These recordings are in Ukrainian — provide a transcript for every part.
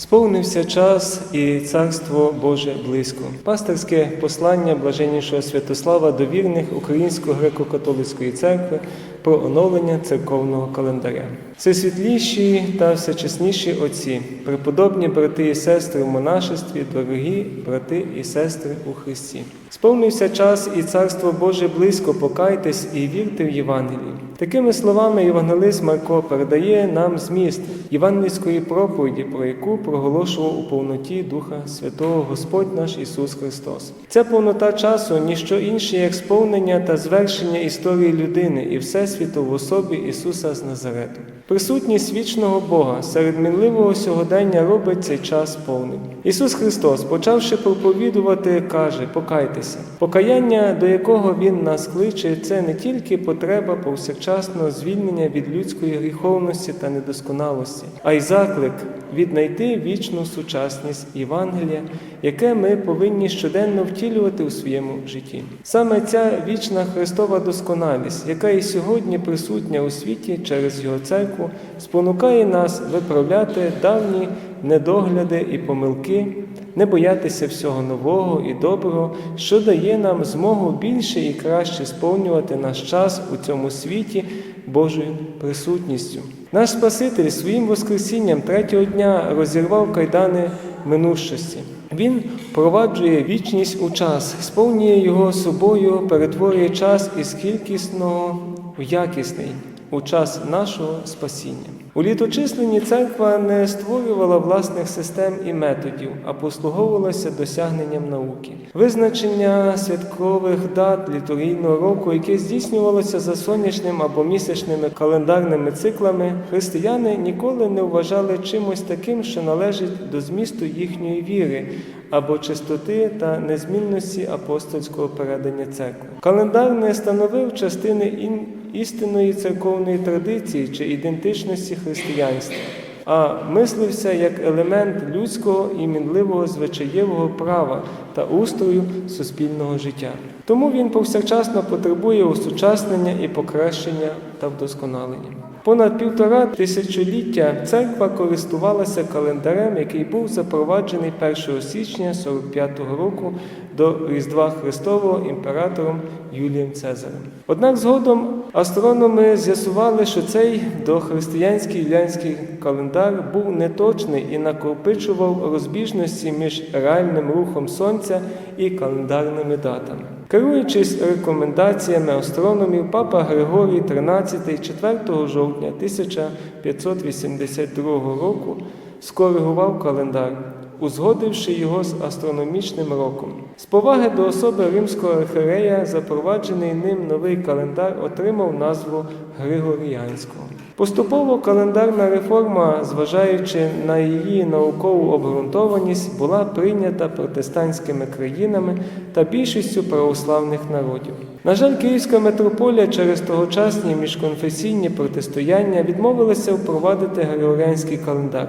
Сповнився час і царство Боже близько. Пасторське послання блаженнішого Святослава до вірних Української греко-католицької церкви про оновлення церковного календаря. Всесвітліші та всечесніші отці, преподобні брати і сестри в монашестві, дорогі брати і сестри у Христі. Сповнився час і царство Боже близько, покайтесь і вірте в Євангелії. Такими словами Євангелист Марко передає нам зміст євангельської проповіді, про яку проголошував у повноті Духа Святого Господь наш Ісус Христос. Ця повнота часу ніщо інше, як сповнення та звершення історії людини і всесвіту в особі Ісуса з Назарету. Присутність вічного Бога серед мінливого сьогодення робить цей час повним. Ісус Христос, почавши проповідувати, каже: Покайтеся. Покаяння, до якого Він нас кличе, це не тільки потреба повсякчасного звільнення від людської гріховності та недосконалості, а й заклик віднайти вічну сучасність Євангелія, яке ми повинні щоденно втілювати у своєму житті. Саме ця вічна Христова досконалість, яка і сьогодні присутня у світі через його церкву, спонукає нас виправляти давні недогляди і помилки, не боятися всього нового і доброго, що дає нам змогу більше і краще сповнювати наш час у цьому світі Божою присутністю. Наш Спаситель своїм Воскресінням третього дня розірвав кайдани минущості. Він впроваджує вічність у час, сповнює його собою, перетворює час із кількісного у якісний у час нашого спасіння. У літочисленні церква не створювала власних систем і методів, а послуговувалася досягненням науки. Визначення святкових дат літургійного року, яке здійснювалося за сонячним або місячними календарними циклами, християни ніколи не вважали чимось таким, що належить до змісту їхньої віри або чистоти та незмінності апостольського передання церкви. Календар не становив частини істинної церковної традиції чи ідентичності християнства, а мислився як елемент людського і мінливого звичаєвого права та устрою суспільного життя. Тому він повсякчасно потребує осучаснення і покращення та вдосконалення. Понад півтора тисячоліття церква користувалася календарем, який був запроваджений 1 січня 45-го року до Різдва Христового імператором Юлієм Цезарем. Однак згодом астрономи з'ясували, що цей дохристиянський юліанський календар був неточний і накопичував розбіжності між реальним рухом сонця і календарними датами. Керуючись рекомендаціями астрономів, папа Григорій XIII 4 жовтня 1582 року скоригував календар, узгодивши його з астрономічним роком. З поваги до особи римського архірея запроваджений ним новий календар отримав назву Григоріанського. Поступово календарна реформа, зважаючи на її наукову обґрунтованість, була прийнята протестантськими країнами та більшістю православних народів. На жаль, Київська митрополія через тогочасні міжконфесійні протистояння відмовилася впровадити Григоріанський календар,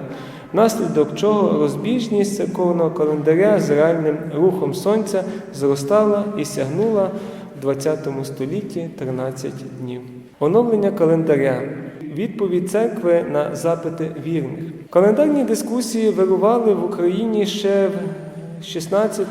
внаслідок чого розбіжність церковного календаря з реальним рухом сонця зростала і сягнула в ХХ столітті 13 днів. Оновлення календаря. Відповідь церкви на запити вірних. Календарні дискусії вирували в Україні ще в 16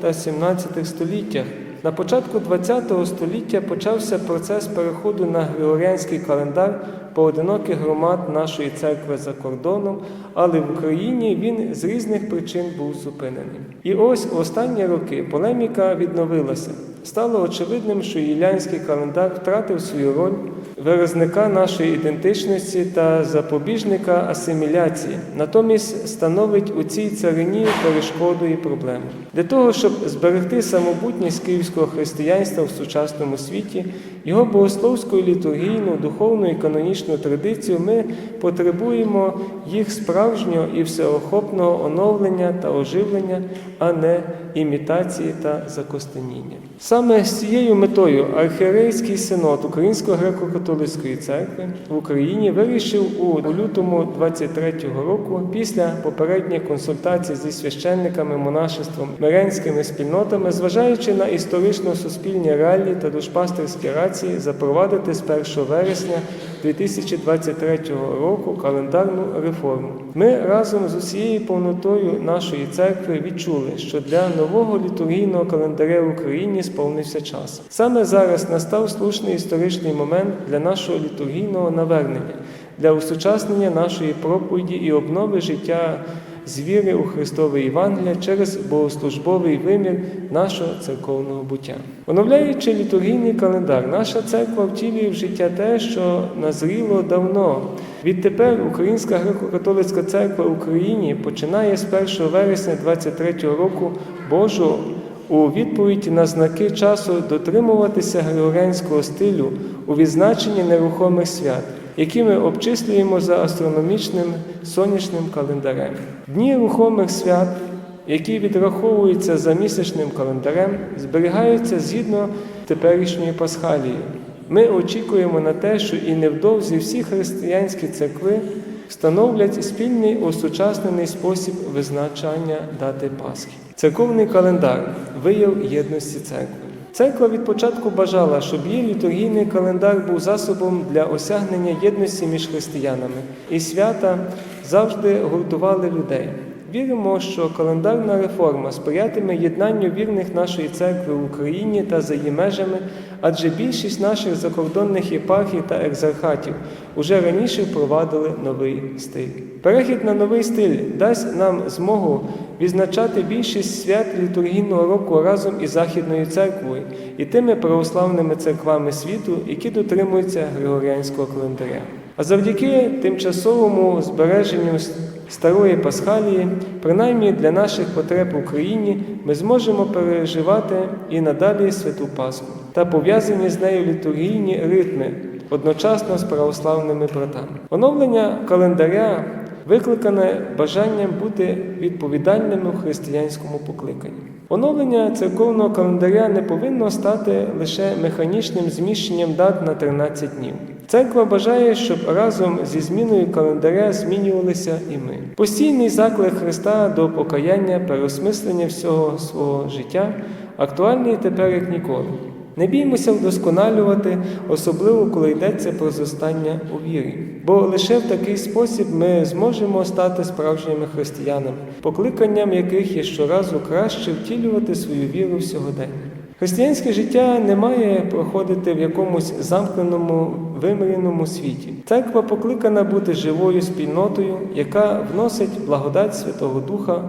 та 17 століттях. На початку ХХ століття почався процес переходу на Григоріанський календар поодиноких громад нашої церкви за кордоном, але в Україні він з різних причин був зупинений. І ось в останні роки полеміка відновилася. Стало очевидним, що Ілянський календар втратив свою роль виразника нашої ідентичності та запобіжника асиміляції, натомість становить у цій царині перешкоду і проблему. Для того, щоб зберегти самобутність київського християнства в сучасному світі, його богословську, літургійну, духовну і канонічну традицію, ми потребуємо їх справжнього і всеохопного оновлення та оживлення, а не імітації та закостеніння. Саме з цією метою архієрейський синод Української греко-католицької церкви в Україні вирішив у лютому 23-го року, після попередніх консультацій зі священниками, монашеством, мирянськими спільнотами, зважаючи на історично-суспільні реалії та душпастерські рації, запровадити з 1 вересня 2023 року календарну реформу. Ми разом з усією повнотою нашої церкви відчули, що для нового літургійного календаря в Україні сповнився час. Саме зараз настав слушний історичний момент для нашого літургійного навернення, для усучаснення нашої проповіді і обнови життя з віри у Христове Євангелія через богослужбовий вимір нашого церковного буття. Оновляючи літургійний календар, наша церква втілює в життя те, що назріло давно. Відтепер Українська греко-католицька церква в Україні починає з 1 вересня 23 року Божого у відповідь на знаки часу дотримуватися григоріанського стилю у відзначенні нерухомих свят, які ми обчислюємо за астрономічним сонячним календарем. Дні рухомих свят, які відраховуються за місячним календарем, зберігаються згідно теперішньої пасхалії. Ми очікуємо на те, що і невдовзі всі християнські церкви встановлять спільний осучаснений спосіб визначання дати Пасхи. Церковний календар вияв єдності церкви. Церква від початку бажала, щоб її літургійний календар був засобом для осягнення єдності між християнами, і свята завжди гуртували людей. Віримо, що календарна реформа сприятиме єднанню вірних нашої церкви в Україні та за її межами, адже більшість наших закордонних єпархій та екзархатів уже раніше впровадили новий стиль. Перехід на новий стиль дасть нам змогу відзначати більшість свят літургійного року разом із Західною церквою і тими православними церквами світу, які дотримуються Григоріанського календаря. А завдяки тимчасовому збереженню старої пасхалії, принаймні для наших потреб в Україні, ми зможемо переживати і надалі святу Пасху та пов'язані з нею літургійні ритми одночасно з православними братами. Оновлення календаря викликане бажанням бути відповідальними в християнському покликанні. Оновлення церковного календаря не повинно стати лише механічним зміщенням дат на 13 днів. Церква бажає, щоб разом зі зміною календаря змінювалися і ми. Постійний заклик Христа до покаяння, переосмислення всього свого життя актуальний тепер як ніколи. Не біймося вдосконалювати, особливо коли йдеться про зростання у вірі. Бо лише в такий спосіб ми зможемо стати справжніми християнами, покликанням яких є щоразу краще втілювати свою віру в сьогодення. Християнське життя не має проходити в якомусь замкненому вимиреному світі. Церква покликана бути живою спільнотою, яка вносить благодать Святого Духа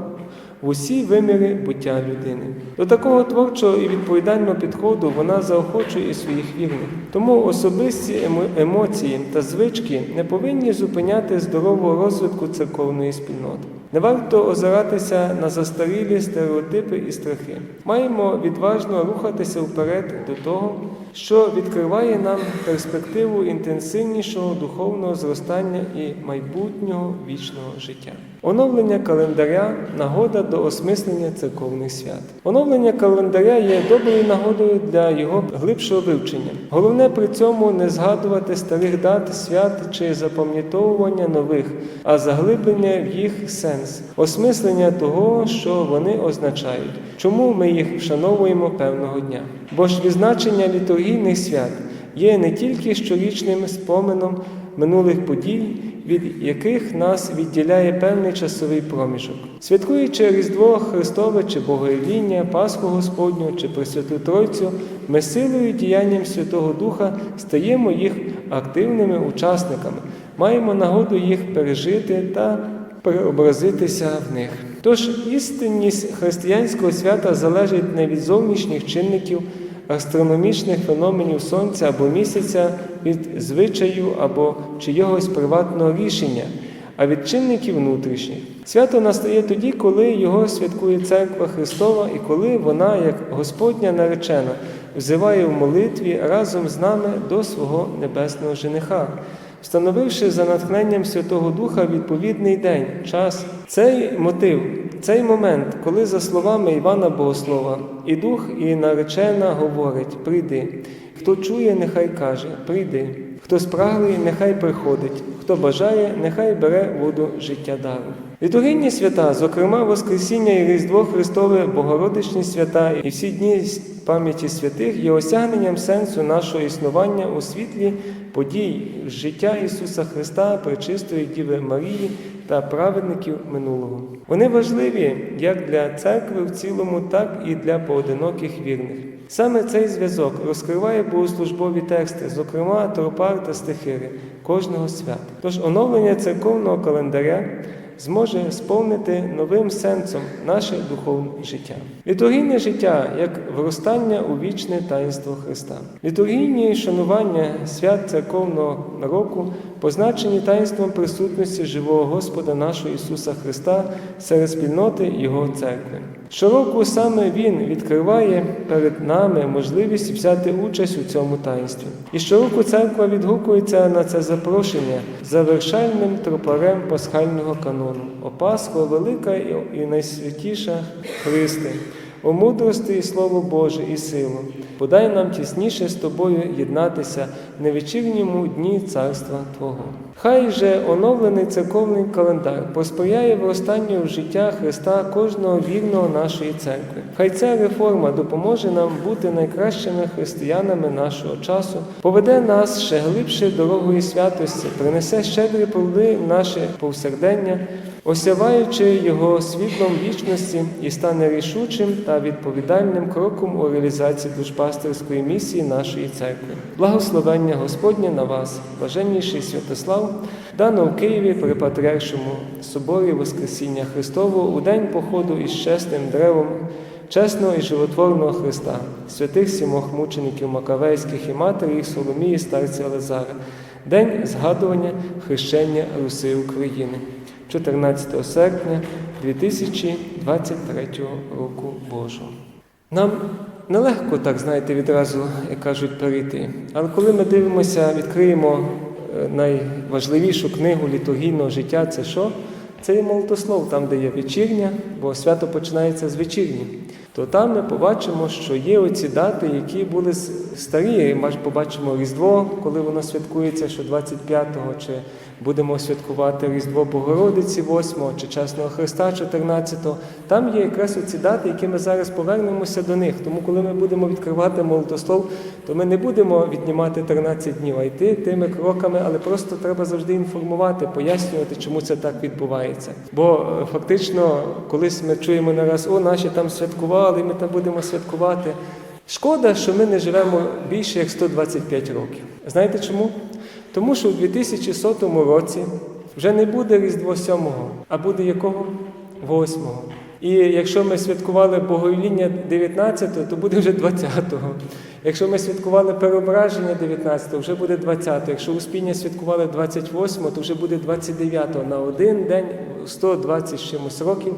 в усі виміри буття людини. До такого творчого і відповідального підходу вона заохочує своїх вірних. Тому особисті емоції та звички не повинні зупиняти здорового розвитку церковної спільноти. Не варто озиратися на застарілі стереотипи і страхи. Маємо відважно рухатися вперед до того, що відкриває нам перспективу інтенсивнішого духовного зростання і майбутнього вічного життя. Оновлення календаря нагода до осмислення церковних свят. Оновлення календаря є доброю нагодою для його глибшого вивчення. Головне при цьому не згадувати старих дат свят чи запам'ятовування нових, а заглиблення в їх сенс, осмислення того, що вони означають, чому ми їх вшановуємо певного дня. Бо ж відзначення літургійних свят є не тільки щорічним споменом минулих подій, від яких нас відділяє певний часовий проміжок. Святкуючи Різдво Христове чи Богоявління, Пасху Господню чи Пресвяту Тройцю, ми силою діянням Святого Духа стаємо їх активними учасниками, маємо нагоду їх пережити та преобразитися в них. Тож істинність християнського свята залежить не від зовнішніх чинників, астрономічних феноменів сонця або місяця, від звичаю або чийогось приватного рішення, а від чинників внутрішніх. Свято настає тоді, коли його святкує Церква Христова і коли вона, як Господня наречена, взиває в молитві разом з нами до свого небесного жениха встановивши за натхненням Святого Духа відповідний день, час. Цей мотив, цей момент, коли, за словами Івана Богослова, і дух, і наречена говорить: прийди. Хто чує, нехай каже, прийди. Хто спраглий, нехай приходить, хто бажає, нехай бере воду життя дару. Літургійні свята, зокрема Воскресіння і Різдво Христове, Богородичні свята і всі дні пам'яті святих є осягненням сенсу нашого існування у світлі подій життя Ісуса Христа, Пречистої Діви Марії та праведників минулого. Вони важливі як для церкви в цілому, так і для поодиноких вірних. Саме цей зв'язок розкриває богослужбові тексти, зокрема тропар та стихири кожного свята. Тож оновлення церковного календаря зможе сповнити новим сенсом наше духовне життя. Літургійне життя як виростання у вічне таїнство Христа. Літургійні шанування свят церковного року позначені таїнством присутності живого Господа нашого Ісуса Христа серед спільноти Його церкви. Щороку саме Він відкриває перед нами можливість взяти участь у цьому таїнстві. І щороку церква відгукується на це запрошення завершальним тропарем пасхального канону. О Пасхо, велика і найсвятіша Христе, о мудрости і Слово Боже і силу. Подай нам тісніше з тобою єднатися в невечірньому дні царства Твого. Хай же оновлений церковний календар посприяє виростанню в життя Христа кожного вірного нашої церкви. Хай ця реформа допоможе нам бути найкращими християнами нашого часу, поведе нас ще глибше дорогою святості, принесе щедрі плоди в наше повсякдення, осяваючи його світлом вічності і стане рішучим та відповідальним кроком у реалізації душпастерської місії нашої церкви. Благословення Господнє на вас, блаженніший Святослав, дано в Києві при Патріаршому соборі Воскресіння Христового у день походу із чесним древом. Чесного і животворного Христа, святих сімох мучеників Макавейських і матері Соломії, старця Лазара, день згадування хрещення Руси України, 14 серпня 2023 року Божого. Нам нелегко так, знаєте, відразу, як кажуть, перейти. Але коли ми дивимося, відкриємо найважливішу книгу літургійного життя, це що? Це є молотослов, там, де є вечірня, бо свято починається з вечірні. То там ми побачимо, що є оці дати, які були старі. Ми побачимо Різдво, коли воно святкується, що 25-го, чи будемо святкувати Різдво Богородиці 8-го, чи Чесного Христа 14-го. Там є якраз оці дати, які ми зараз повернемося до них. Тому, коли ми будемо відкривати молотослов, то ми не будемо віднімати 13 днів, а йти тими кроками, але просто треба завжди інформувати, пояснювати, чому це так відбувається. Бо е, фактично, колись ми чуємо не раз, о, наші там святкували, ми там будемо святкувати. Шкода, що ми не живемо більше як 125 років. Знаєте чому? Тому що у 2100 році вже не буде Різдво 7-го, а буде якого? 8-го. І якщо ми святкували Боговіління 19-го, то буде вже 20-го. Якщо ми святкували переображення 19-го, вже буде 20-го. Якщо успіння святкували 28-го, то вже буде 29-го. На один день 120 з чимось років.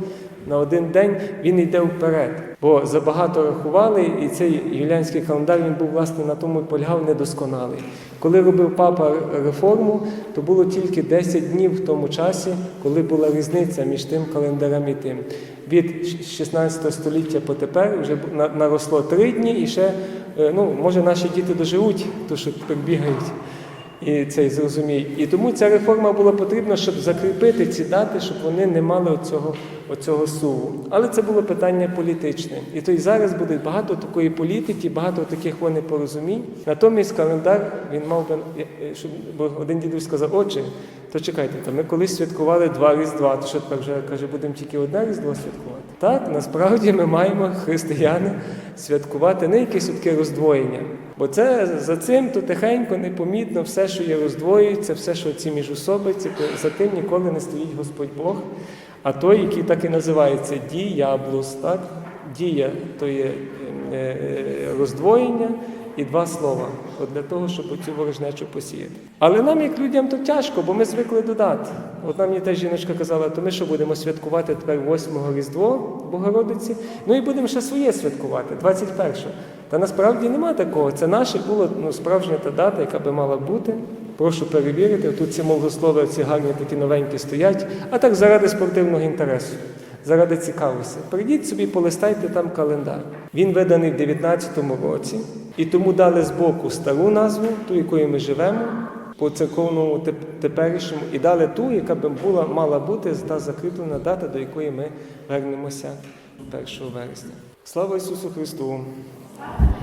На один день він йде вперед, бо забагато рахували, і цей юліанський календар він був власне на тому і полягав недосконалий. Коли робив папа реформу, то було тільки 10 днів в тому часі, коли була різниця між тим календарем і тим. Від 16 століття по тепер вже наросло три дні, і ще ну може наші діти доживуть, то що бігають. І цей зрозуміє. І тому ця реформа була потрібна, щоб закріпити ці дати, щоб вони не мали оцього, оцього суву. Але це було питання політичне. І то й зараз буде багато такої політики, багато таких непорозумінь. Натомість календар він мав би, щоб один дідусь сказав, отче, то чекайте, то ми колись святкували два різдва, то що тепер вже каже, будемо тільки одне різдво святкувати. Так, насправді ми маємо християни святкувати не якесь таке роздвоєння. Бо це за цим то тихенько, непомітно, все, що є роздвоюється, все, що ці міжусобиці, то за тим ніколи не стоїть Господь Бог, а той, який так і називається діяблус, так? Дія то є роздвоєння і два слова от для того, щоб цю ворожнечу посіяти. Але нам, як людям, то тяжко, бо ми звикли додати. От нам мені теж жіночка казала, то ми що будемо святкувати тепер 8-го Різдво Богородиці, ну і будемо ще своє святкувати, 21-го. Та насправді нема такого. Це наше було ну, справжня та дата, яка би мала бути. Прошу перевірити. Тут ці молодослови, ці гарні такі новенькі стоять, а так заради спортивного інтересу, заради цікавості. Прийдіть собі, полистайте там календар. Він виданий в 19-му році, і тому дали збоку стару назву, ту, якою ми живемо, по церковному теперішньому і дали ту, яка би була мала бути та закріплена дата, до якої ми вернемося 1 вересня. Слава Ісусу Христу! Amen.